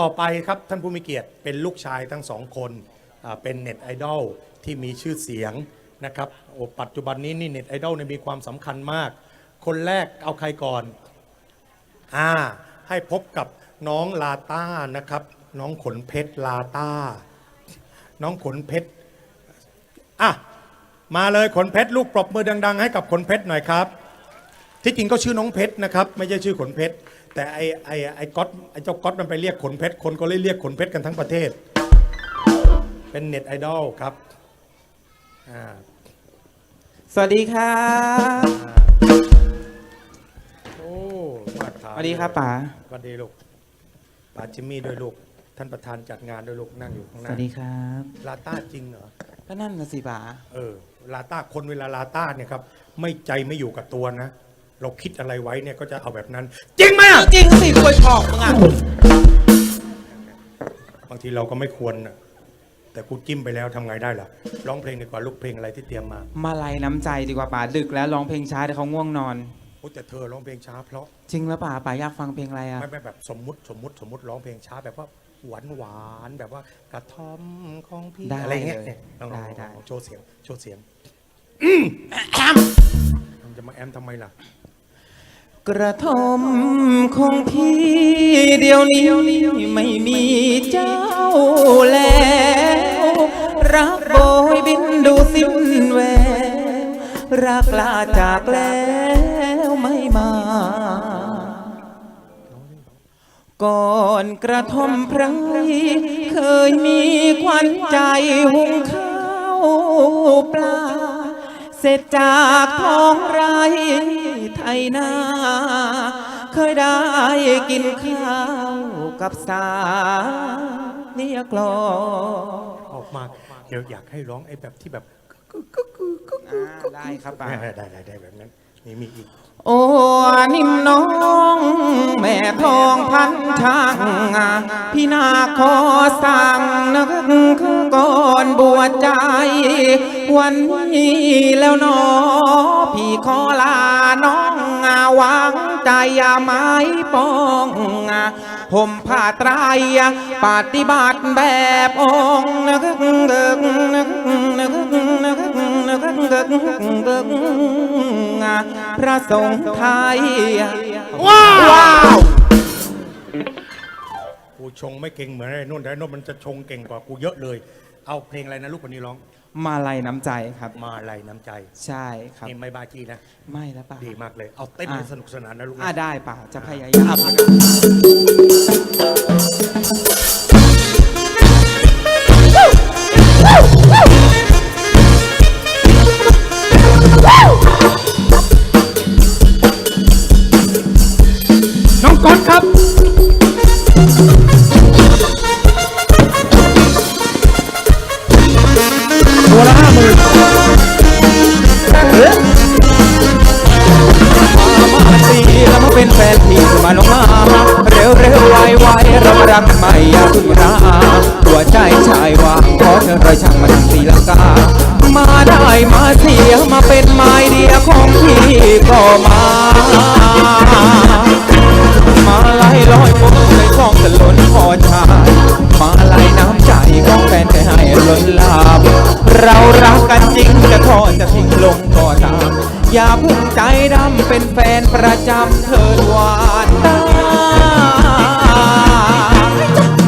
ต่อไปครับท่านผู้มีเกียรติเป็นลูกชายทั้งสองคนเป็นเน็ตไอดอลที่มีชื่อเสียงนะครับโอ้ปัจจุบันนี้นี่เน็ตไอดอลเนี่ยมีความสำคัญมาก คนแรกเอาใครก่อนอ่าให้พบกับน้องลาต้านะครับ น้องขนเพชรลาต้า น้องขนเพชรอะมาเลยขนเพชรลูกปรบมือดัง ๆ ให้กับขนเพชรหน่อยครับ ที่จริงก็ชื่อน้องเพชรนะครับไม่ใช่ชื่อขนเพชรแต่ไอไอไอก๊อตไอเจ้าก๊อตมันไปเรียกขนเพชรคนก็เลยเรียกขนเพชรกันทั้งประเทศ เป็นเน็ตไอดอลครับอ่าสวัสดีครับโอ้มาตรฐานสวัสดีครับป๋าสวัสดีลูกป๋าจิมมี่ด้วยลูกท่านประธานจัดงานด้วยลูกนั่งอยู่ข้างหสน้าวัสดีครับลาต้าจริงเหรอ ก็นั่นนะสิป๋าเออลาต้าคนเวลาลาต้าเนี่ยครับ ไม่ใจไม่อยู่กับตัวนะ เราคิดอะไรไว้เนี่ยก็จะเอาแบบนั้น จริงไหมอะจริงสิควยชอกมึงอะบางทีเราก็ไม่ควรนะแต่กูจิ้มไปแล้วทำไงได้ล่ะร้องเพลงดีกว่าลูกเพลงอะไรที่เตรียมมามาลัยน้ำใจดีกว่าป๋าดึกแล้วร้องเพลงช้าเดี๋ยวเขาง่วงนอน โอ้แต่เธอร้องเพลงช้าเพราะจริงแล้วป๋าป๋าอยากฟังเพลงอะไรอะไม่ไม่แบบสมมุติสมมุติสมมุติร้องเพลงช้าแบบว่าหวานหวานๆแบบว่ากระท่อมของพี่ได้อะไรเงี้ยเลยเนี่ยลองได้ได้ลองโชว์เสียงโชว์เสียงมันจะมาแอมทำไมล่ะ กระทมของพี่เดียวนี้ไม่มีเจ้าแล้วรักโบยบินดูสิ้นแววรักลาจากแล้วไม่มา ก่อนกระทอมพรเคยมีควันใจหุงข้าวปลา เสร็จจากท้อง ไรไทยนาเคยได้กินข้าวกับสาเนี่ยกลอออกมาเดี๋ยวอยากให้ร้องไอ้แบบที่แบบกึกกึกกึกกึกกึกได้ครับป๋าได้ได้ได้แบบนั้นมีมีอีกโอ้นิ่มน้อง แม่ทองพันช่างพี่นาขอสั่งนึกก่อนบวชใจ วันนี้แล้วนอพี่ขอลาน้อง วางใจอย่าไม้ปองผมผ้าไตรปฏิบัติแบบองค์นึกนึกนึกนึกนึกนึกนึกพระสงฆ์ไทย ว้าวกูชงไม่เก่งเหมือนไอ้นุ่นแต่ไอ้นุ่นมันจะชงเก่งกว่ากูเยอะเลย เอาเพลงอะไรนะลูกคนนี้ร้อง มาลัยน้ำใจครับ มาลายน้ำใจใช่ครับ นี่ไม่บาจีนะ ไม่แล้วป่ะ ดีมากเลย เอาเต้นให้สนุกสนานนะลูกนะ อ่าได้ป่ะ จะพยายาม เรารักกันจริงจะทอดจะทิ้งลงก็ตาม อย่าเพึ่งใจดำเป็นแฟนประจำเถิดหวานตา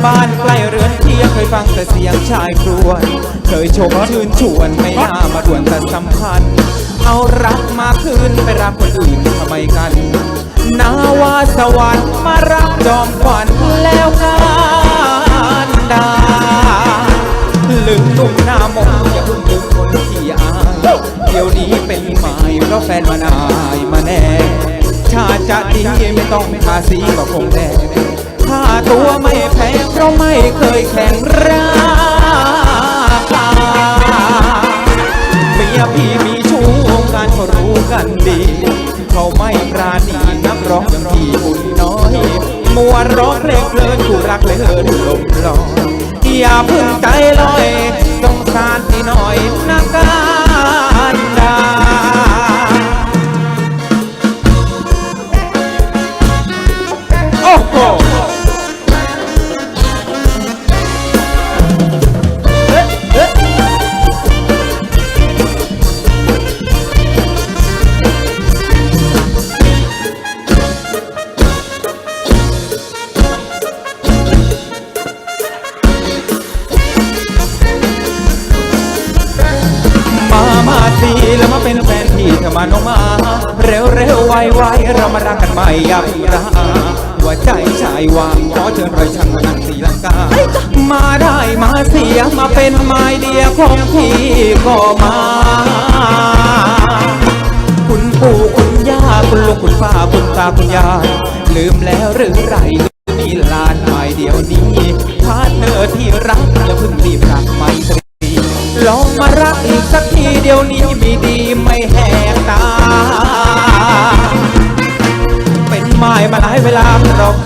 บ้านใกล้เรือนเคียงเคยฟังแต่เสียงชายครวญเคยชมชื่นชวนไม่น่ามาด่วนแต่สัมพันธ์ เอารักมาคืนไปรักคนอื่นทำไมกัน นาวาสวรรค์มารับจอมขวัญแล้วกันดาลืมหนุ่มหน้า ดี๋ยวนี้เป็นหมายเพราะแฟนมันายมาแน่ชาจะดีไม่ต้องทาสีก็คงแน่ถ้าตัวไม่แพ้เพราะไม่เคยแข่งราคาเมียพี่มีชู้วงการเขารู้กันดี เขาไม่ปราณีนักร้องย่างพี่บุญน้อย มัวร้องเพลงเพลินคู่รักเลยเหินลมลอย ไว้เรามารักกันใหม่อย่าเพิ่งร้าหัวใจชายวางขอเชิญรอยช่างมานั่งสีลังกา มาได้มาเสียมาเป็นไม้เดียวของพี่ก็มา คุณปู่คุณย่าคุณลุงคุณป้าคุณตาคุณยายลืมแล้วหรือไร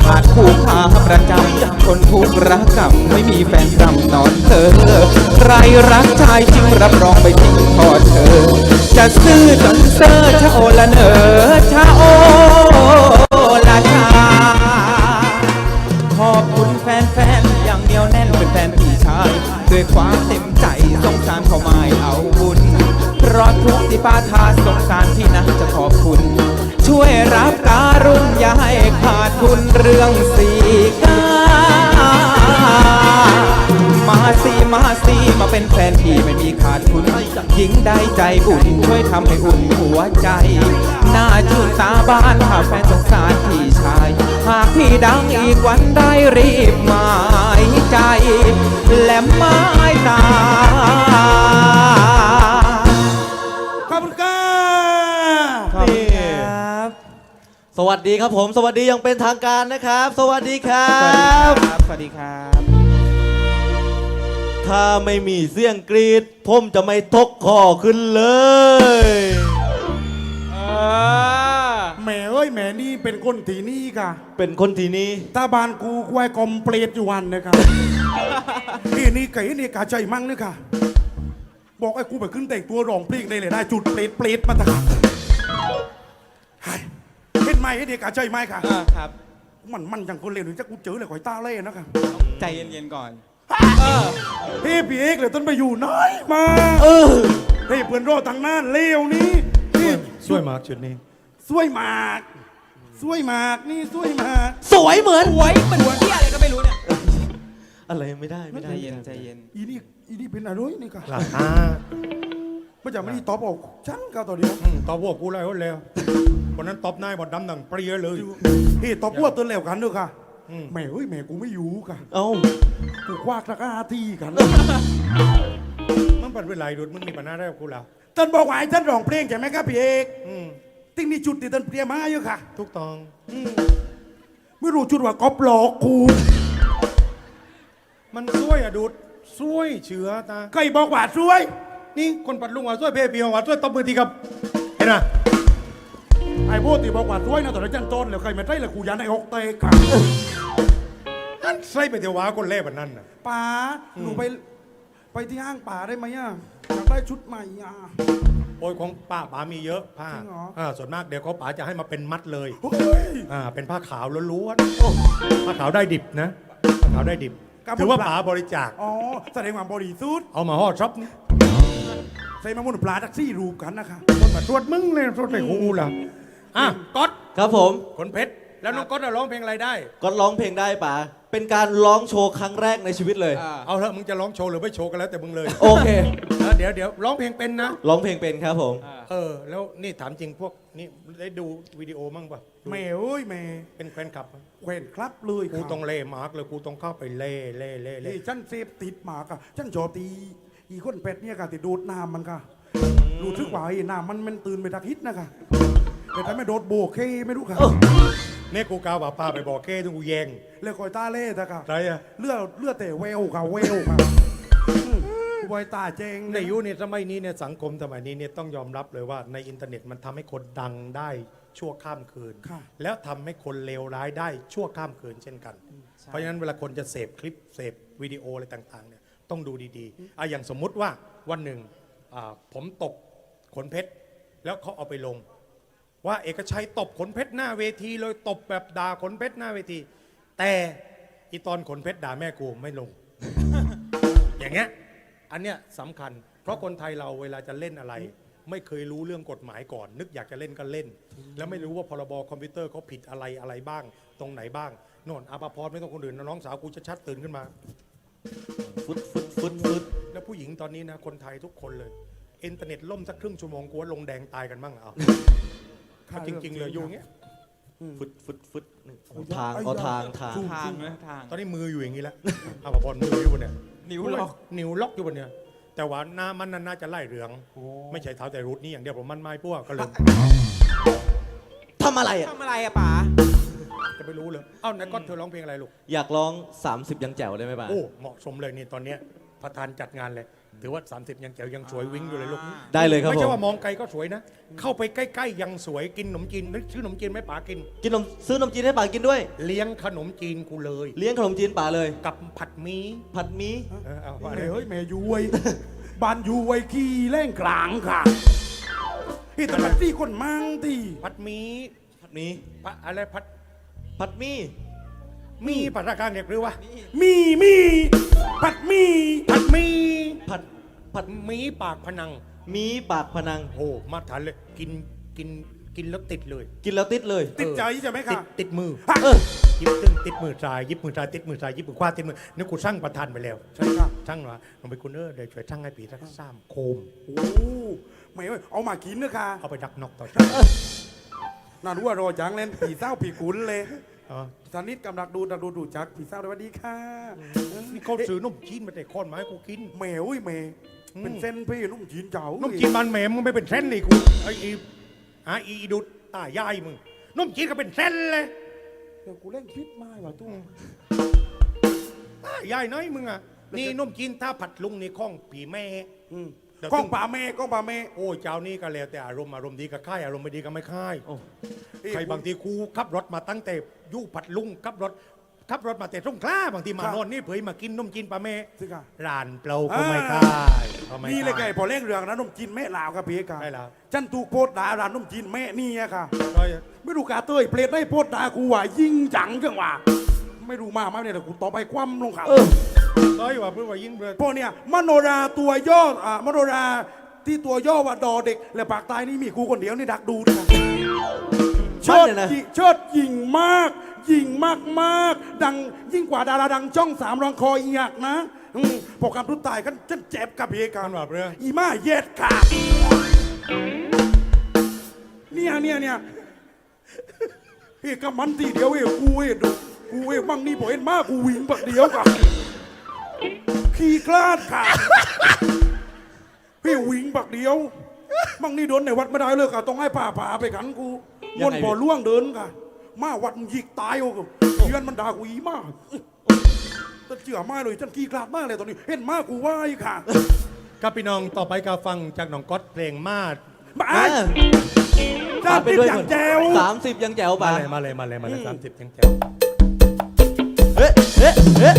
ขาดคู่ค้าประจำคนทุกข์รักกับไม่มีแฟนรำนอนเธอ ใครรักชายจริงรับรองไปทิ้งทอดเธอ จะซื้อจนเซอร์ชะโอละเนอชะโอละชา ขอบคุณแฟนๆอย่างเหนียวแน่นเป็นแฟนพี่ชายด้วยความเต็มใจสงสารเขาไม่เอาบุญเพราะทุกที่ป้าทาสงสารพี่นะจะขอบคุณ ช่วยรับ รุณอย่าให้ขาดทุนเรื่องสีกามาสิมาสิมาเป็นแฟนพี่ไม่มีขาดทุนหญิงได้ใจอุ่นช่วยทำให้อุ่นหัวใจ หน้าชื่นตาบ้านถ้าแฟนสงสารพี่ชาย หากพี่ดังอีกวันได้รีบหมายใจ และไม้ตา วัสดีครับผม สวัสดีอยังเป็นทางการนะครับ สวัสดีครัสวัสดีบครับ สวัสดีครับ ถ้าไม่มีเสียงกรีด ผมจะไม่ทกคอขึ้นเลยแหม่เอ้ยแหม่นี่เป็นคนที่นี่ค่ะเป็นคนที่นี้ตาบานกูควายคอมเพลตอยู่วันนะครับ นี่นี่ไก่นี่กาใจมั่งนี่ค่ะ บอกไอ้กูไปขึ้นแต่งตัวร้องเพลงได้เลยได้จุดเปลดเปลดมาตะไห้เห็น ไหมไอ้เด็กกาใจไหมค่ะ อ่าครับ มันมันอย่างคนเลวหรือจะกูเจอเลยข่อยตาเล่นะคะใจเย็นๆก่อนเฮ้พี่เอกเลยต้นไปอยู่น้อยมาเออเฮ้เพื่อนรอตั้งนานเลวนี้นี่ช่วยมาชุดนี้ สวยมากสวยมากนี่สวยมากสวยเหมือนหวยมันหัวเที่ยอะไรก็ไม่รู้เนี่ย อะไรไม่ได้ไม่ใจได้เย็นใจเย็น อีนี่อีนี่เป็นอะไรนี่ค่ะหลังตาไม่จะไม่ได้ตอบออกฉันก็ตอนเดียว อืมตอบพวกกูเลยเร็ว วันนั้นตอบนายบอดดำดังเปรี้ยเลยเฮ้ตอบพวกตัวแล้วกันเด้อค่ะอืมแม่เอ้ยแม่กูไม่อยู่ค่ะเอ้ากูควักตะกร้าที่กัน มันเป็นเวลาดุดมึงมีปัญหาได้กับกูแล้วท่านบอกว่าให้ท่านร้องเพลงใช่ไหมครับพี่เอกอืมติ้งนี่จุดที่ท่านเตรียมมาเยอะค่ะทุกตองไม่รู้จุดว่าก๊อปหลอกกูมันช่วยอะดุดช่วยเชื้อตา ใครบอกว่าสวย นี่คนปัดลุงว่าช่วยเพเปียวว่าช่วยตบมือทีครับ เห็นไหมไอ้พวกที่บอกว่าสวยนะตอนนั้นจันต้นแล้วใครมาใช่ละกูยันไอ้หกเตะค่ะนั่นใส่ไปเทวาคนเล่แบบนั้นน่ะป๋าหนูไปไปที่ห้างป่าได้ไหมอะอยากได้ชุดใหม่อะ โอ้ยของป้าป๋ามีเยอะผ้าจริงเหรออ่าส่วนมากเดี๋ยวเขาป๋าจะให้มาเป็นมัดเลยเฮ้ย อ่าเป็นผ้าขาวล้วนๆผ้าขาวได้ดิบนะผ้าขาวได้ดิบครับถือว่าผมป๋าบริจาคอ๋อแสดงความบริสุทธิ์เอามาห่อช็อปนี่ใส่มามุนปลาแท็กซี่รูปกันนะคะ คนมาตรวจมึงเลยตรวจเลยกูล่ะ อะก๊อตครับผมขนเพชรแล้วน้องก๊อตอะร้องเพลงอะไรได้ ก็ร้องเพลงได้ป่ะเป็นการร้องโชว์ครั้งแรกในชีวิตเลยอ่าเอาเถอะมึงจะร้องโชว์หรือไม่โชว์กันแล้วแต่มึงเลยโอเคเออเดี๋ยวเดี๋ยวร้องเพลงเป็นนะ ร้องเพลงเป็นครับผม เออ แล้วนี่ถามจริงพวกนี่ได้ดูวิดีโอมั่งปะดูแม่เอ้ยแม่เป็นแฟนคลับปะแขวนครับเลยกูค่ะต้องเล่มาร์กเลยกูต้องเข้าไปเล่เล่เล่เล่นี่ฉันเสพติดหมากอะฉันชอบตีอีคนเป็ดเนี่ยค่ะติดดูดน้ำมันค่ะรู้ทึกว่าไอ้น้ำมันมันตื่นไปทักฮิตนะคะ แต่ถ้าไม่โดดโบกเคไม่รู้ค่ะเนี่ยกูกาวบ่าปาไปบอกเก้ต้องกูแยงเลือกคอยตาเล่แต่ค่ะไรอะเลือดเลือดแต่เวลค่ะเวลค่ะอืมกูบอยตาเจงในยุคนี้สมัยนี้เนี่ยสังคมสมัยนี้เนี่ยต้องยอมรับเลยว่าในอินเทอร์เน็ตมันทำให้คนดังได้ชั่วข้ามคืนคแล้วทำให้คนเลวร้ายได้ชั่วข้ามคืนเช่นกัน เพราะฉะนั้นเวลาคนจะเสพคลิปเสพวิดีโออะไรต่างๆเนี่ยต้องดูดีๆอะอย่างสมมุติว่าวันหนึ่งผมตกขนเพชรแล้วเขาเอาไปลง ว่าเอกชัยตบขนเพชรหน้าเวทีเลยตบแบบด่าขนเพชรหน้าเวที แต่อีตอนขนเพชรด่าแม่กูไม่ลง อย่างเงี้ยอันเนี้ยสำคัญ เพราะคนไทยเราเวลาจะเล่นอะไร ไม่เคยรู้เรื่องกฎหมายก่อน นึกอยากจะเล่นก็เล่น แล้วไม่รู้ว่าพรบคอมพิวเตอร์เขาผิดอะไรอะไรบ้าง ตรงไหนบ้างโน่นอาภาพรไม่ต้องคนอื่นนะน้องสาวกูจะชัดตื่นขึ้นมา ฟุดฟุดฟุดฟุดแล้วผู้หญิงตอนนี้นะคนไทยทุกคนเลย อินเทอร์เน็ตล่มสักครึ่งชั่วโมงกูว่าลงแดงตายกันบ้างเหรอ เอาค่าจริง ๆเลยอยู่อย่างเงี้ยฟึดฟึดฟึดทางเอาทางทาง ทางนะทาง ตอนนี้มืออยู่อย่างนี้แล้วเอาพอมืออยู่บนเนี่ยนิ้วล็อกนิ้วล็อกอยู่บนเนี่ย แต่ว่าหน้ามันนั้นน่าจะไล่เหลือง ไม่ใช่เท้าแต่รูทนี่อย่างเดียวผมมันไม้พวกก็เลยทำอะไรอะ ทำอะไรอะป๋าจะไปรู้เลยเอ้านักก้อนเธอร้องเพลงอะไรลูกอยากร้อง 30 ยังแจ๋วได้ไหมป่ะ โอ้เหมาะสมเลยนี่ตอนเนี้ยประธานจัดงานเลย ถือว่า 30 ยังแจ๋วยังสวยวิ่งอยู่เลยลูกได้เลยครับไม่ผใช่มว่ามองไกลก็สวยนะ เข้าไปใกล้ๆ ยังสวยกินขนมจีนนึกชื่อขนมจีนไหมป๋ากิน กินนมซื้อนมจีนให้ป่ากินด้วย เลี้ยงขนมจีนกูเลย เลี้ยงขนมจีนป่าเลย กับผัดหมีผัดหมีเออเอาแม่ว่าเลยเฮ้ยแม่ยุ้ยบ้านยุ้ยขี้เล่งกลางค่ะที่ตลาดที่คนมั่งที่ผัดหมีผัดหมี ผัดอะไรผัดผัดหมี มีผัดราคาเนี่ยหรือว่ามีมีผัดมีผัดหมีผัดผัดหมีปากพนังหมีปากพนัง โอ้มาทานเลย กินกินกินแล้วติดเลย กินแล้วติดเลยติดใจใช่ไหมติคะดติดมือเออยิบตึงติดมือซ้ายยิบมือซ้ายติดมือซ้ายยิบมือขวาติดมือนี่กูช่างประทานไปแล้วใช่ค่ะช่างเหรอลงไปคุณเออเดี๋ยวช่วยช่างให้ปีสักสามโคมโอ้ไม่เว้ยเอามากินนะคะเอาไปดักนกต่อน่ารู้ว่ารอจังเล่นผีเศร้าผีขุนเลย อ๋อสานิทกำลังดูดักดูดูจักผีเศร้าสวัสดีค่ะนี่เขาซื้อนมจีนมาแต่ค้อนมาให้กูกิน แหมอุ้ยแหมอืมเป็นเส้นพี่นุ่มจีนเจ้านนมจีนมันแหมมึงไม่เป็นเส้นเลยกูไอ้อีฮะอีอีดุดตายายมึงนมจีนก็เป็นเส้นเลยเดี๋ยวกูเล่นพิษไม้ว่ะตุ้งตายายน้อยมึงอะนี่นมจีนถ้าผัดลุงนี่ข้องผีแม่อืมเดี๋ยวกล้องตึ้งป่าเมกล้องป่าเมโอ้เจ้านี่ก็แล้วแต่อารมณ์อารมณ์ดีก็ค่ายอารมณ์ไม่ดีก็ไม่ค่ายโอ้ใครบางทีกูขับรถมาตั้งแต่ ยุคผัดลุงขับรถขับรถมาแต่สงขลาบางทีมาโนอนนี่เผยมากินนมจีนปลาเมสิค่ะร้านเปล่าก็ไม่ค่ายก็ไม่นี่เลยไงค่ายพอเล่นเรื่องนะนุ่มจีนแม่ลาวกับพี่กาได้แล้วฉันถูกโพสต์ด่าร้านนุ่มจีนแม่นี่อะค่ะ ก็ไม่รู้กาเต้ยเปลดได้โพสต์ด่ากูว่ายิงจังจังว่า ไม่รู้มาไหมเนี่ยแต่กูต่อไปคว่ำลงเขาเออก็ว่าเพื่อว่ายิ่งเพื่อพวกเนี่ยมโนราตัวย่ออ่ามโนราที่ตัวย่อว่าดอเด็ก และปากตายนี่มีกูคนเดียวนี่ดักดูนะ เชิดเนี่ยนะยิเชิดยิงมากยิงมากมากดังยิ่งกว่าดาราดังจ้องสามรองคออีหยักนะอืมพอการทุตายกันฉันเจ็บกับเพกัมันนว่าเพื่ออีมาเย็ดขาดเนี่ยเนี่ยเนี่ยเฮ้ยกับมันทีเดียวเฮ้ยกูเฮ้ยดูกูเฮ้ยมั่งนี่บ่เห็นมากกูวิ่งบักเดียวกับขี่คลาดขาดเฮ้ยวิ่งบักเดียว มั่งนี่โดนในวัดไม่ได้เลยค่ะต้องให้ป่าป่าไปกันกู ยัวงนไงบ่อล่วงเดินค่ะมาวัดมึงยิกตายโอ้โหเยือนมันด่ากูอีมากฉันเชื่อมากเลยฉันขี้คลาดมากเลยตอนนี้ เห็นมากกูไหวค่ะกับพี่น้องต่อไปก็ฟังจากน้องก๊อตเพลงมาดมาอะจ้าป่าไปติดด้วยอย่างแจวสามสิบยังแจ๋วมาป่าเลยมาเลยมาเลยมาเลยสามสิบยังแจ๋วเฮ้เฮ้เฮ้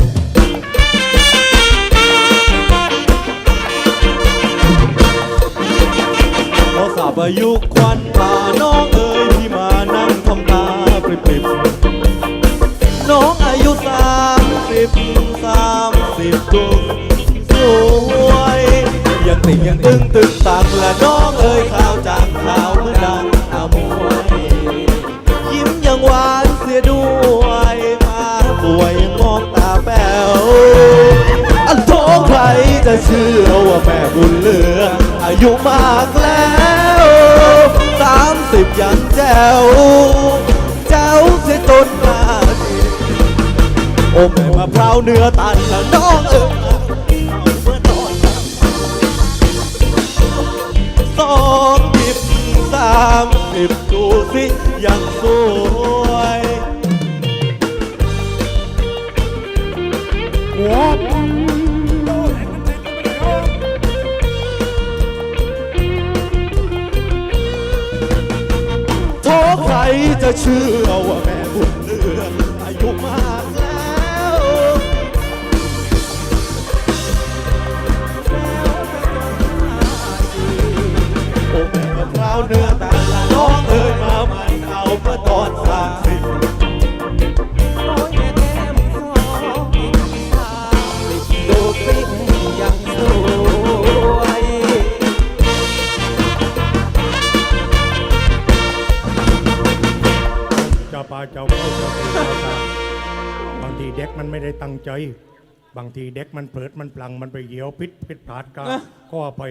พอสาบอายุควันพาน้องเอ๋ยที่มานั่งทำตาปริบปริบน้องอายุสามสิบสามสิบจุกสวยยังติ่งยังตึงตึงตังและน้องเอ๋ยข่าวจังข่าวเมื่อดัง จะเชื่อว่าแม่บุญเหลือ อายุมากแล้วสามสิบยังแจ๋วแจ๋วเสียจนหน้าดินโอ้แม่มะพร้าวเนื้อตันละน้องเอ๋ยเมื่อนอนสองสิบสามสิบดูสิยังสู จะเชื่อว่าแม่บุญเรืออายุมากแล้วโอ้แม่มะพร้าวเนื้อตา บางทีเด็กมันเผลอมันพลังมันไปเหยียวพิษพิษพลาดก็ก็อภัย